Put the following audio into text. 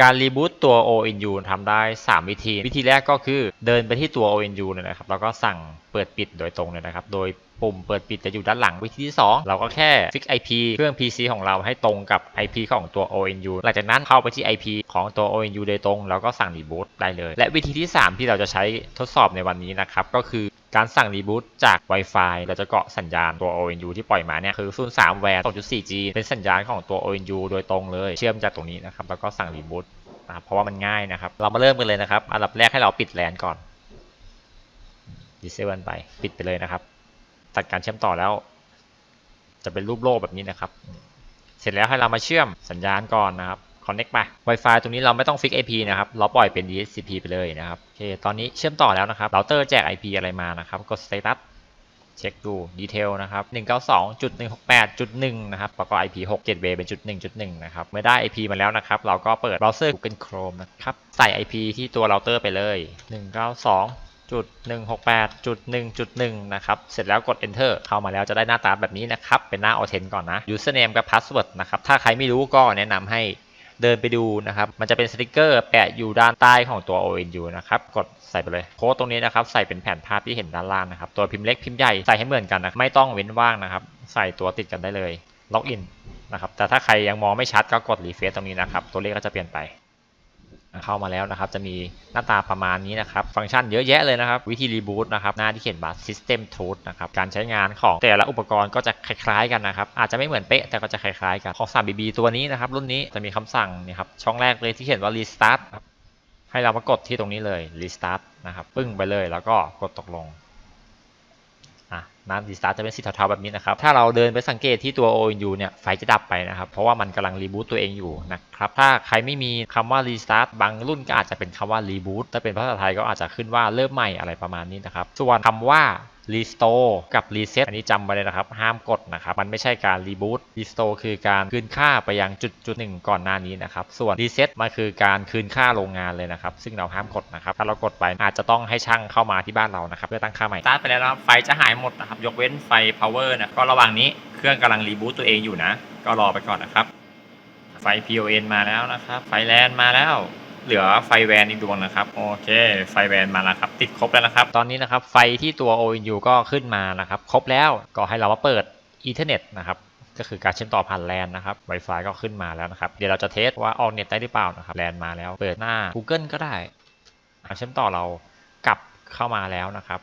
การรีบูตตัว ONU ทำได้ 3 วิธี วิธีแรกก็คือเดินไปที่ตัว ONU เลยนะครับ แล้วก็สั่งเปิดปิดโดยตรงเลยนะครับ โดยปุ่มเปิดปิดจะอยู่ด้านหลังวิธีที่ 2 เราก็แค่ fix IP เครื่อง PC ของเราให้ตรงกับ IP ของตัว ONU หลังจากนั้นเข้าไปที่ IP ของตัว ONU โดยตรง แล้วก็สั่งรีบูตได้เลย และวิธีที่ 3 ที่เราจะใช้ทดสอบในวันนี้นะครับ ก็คือ การสั่งรีบูตจาก Wi-Fi เราจะเกาะสัญญาณตัว ONU ที่ปล่อยมาเนี่ยคือ 03 แวร์ 2.4G เป็นสัญญาณของตัว ONU โดยตรงเลยเชื่อมจากตรงนี้นะครับ แล้วก็สั่งรีบูตนะเพราะว่ามันง่ายนะครับ เรามาเริ่มกันเลยนะครับ อันดับแรกให้เราปิดแลนก่อนดิเซเบิลไปปิดไปเลยนะครับ ตัดการเชื่อมต่อแล้ว จะเป็นรูปโลกแบบนี้นะครับ เสร็จแล้วให้เรามาเชื่อมสัญญาณก่อนนะครับ connect ไป Wi-Fi ตรงนี้เราไม่ต้องฟิก IP นะครับ เราปล่อยเป็น DHCP ไปเลยนะครับ โอเค ตอนนี้เชื่อมต่อแล้วนะครับเราเตอร์แจก IP อะไรมานะครับ กด status เช็คดูดีเทลนะครับ 192.168.1 นะครับ แล้วก็ IP 6 gateway เป็นจุด1.1 นะครับ เมื่อได้ IP มาแล้วนะครับ เราก็เปิดเบราว์เซอร์ Google Chrome นะครับ ใส่ IP ที่ตัวเราเตอร์ไปเลย 192.168.1.1นะครับ เสร็จแล้วกด enter เข้ามาแล้วจะได้หน้าตาแบบนี้นะครับ เป็นหน้า authent ก่อนนะ username กับ password นะครับ ถ้าใครไม่รู้ก็แนะนำให้ เดินไปดูนะครับ มันจะเป็นสติกเกอร์แปะอยู่ด้านใต้ของตัว ONU นะครับ กดใส่ไปเลยโค้ดตรงนี้นะครับ ใส่เป็นแผ่นภาพที่เห็นด้านล่างนะครับ ตัวพิมพ์เล็กพิมพ์ใหญ่ใส่ให้เหมือนกันนะไม่ต้องเว้นว่างนะครับ ใส่ตัวติดกันได้เลยล็อกอินนะครับแต่ถ้าใครยังมองไม่ชัดก็กดรีเฟซตรงนี้นะครับ ตัวเลขก็จะเปลี่ยนไป เข้ามาแล้วนะครับ จะมีหน้าตาประมาณนี้นะครับ ฟังก์ชันเยอะแยะเลยนะครับ วิธีรีบูตนะครับ หน้าที่เขียนว่า System Tools นะครับ การใช้งานของแต่ละอุปกรณ์ก็จะคล้ายๆกันนะครับ อาจจะไม่เหมือนเป๊ะ แต่ก็จะคล้ายๆกัน ของ 3BB ตัวนี้นะครับ รุ่นนี้จะมีคำสั่งนี่ครับ ช่องแรกเลยที่เขียนว่า Restart ให้เรามากดที่ตรงนี้เลย Restart นะครับ ปึ้งไปเลย แล้วก็กดตกลง อะน้ำรีสตาร์จะเป็นสีเทาๆแบบนี้นะครับ ถ้าเราเดินไปสังเกตที่ตัว ONU เนี่ย ไฟจะดับไปนะครับ เพราะว่ามันกำลังรีบูตตัวเองอยู่นะครับ ถ้าใครไม่มีคำว่ารีสตาร์ทบางรุ่นก็อาจจะเป็นคำว่ารีบูตถ้าเป็นภาษาไทยก็อาจจะขึ้นว่าเริ่มใหม่อะไรประมาณนี้นะครับ ส่วนคำว่า restore กับ reset อันนี้จำไว้เลยนะครับ ห้ามกดนะครับ มันไม่ใช่การ reboot restore คือการคืนค่าไปยังจุดจุดหนึ่งก่อนหน้านี้นะครับ ส่วน reset มันคือการคืนค่าโรงงานเลยนะครับ ซึ่งเราห้ามกดนะครับ ถ้าเรากดไปอาจจะต้องให้ช่างเข้ามาที่บ้านเรานะครับ เพื่อตั้งค่าใหม่สตาร์ทไปแล้วนะไฟจะหายหมดนะครับ ยกเว้นไฟ power นะ ก็ระหว่างนี้เครื่องกำลัง reboot ตัวเองอยู่นะ ก็รอไปก่อนนะครับ ไฟ PON มาแล้วนะครับ ไฟแลนมาแล้ว เหลือไฟแวนอีกดวงนะครับ โอเค ไฟแวนมาแล้วครับ ติดครบแล้วนะครับ ตอนนี้นะครับไฟที่ตัว ONU ก็ขึ้นมานะครับ ครบแล้วก็ให้เรามาเปิดอินเทอร์เนะครับก็คือการเชื่อมต่อผ่านแลนนะครับ Wi-Fi ก็ขึ้นมาแล้วนะครับ เดี๋ยวเราจะเทสว่าออกเน็ตได้หรือเปล่านะครับแลนมาแล้ว เปิดหน้า Google ก็ได้เชื่อมต่อเรากลับเข้ามาแล้วนะครับ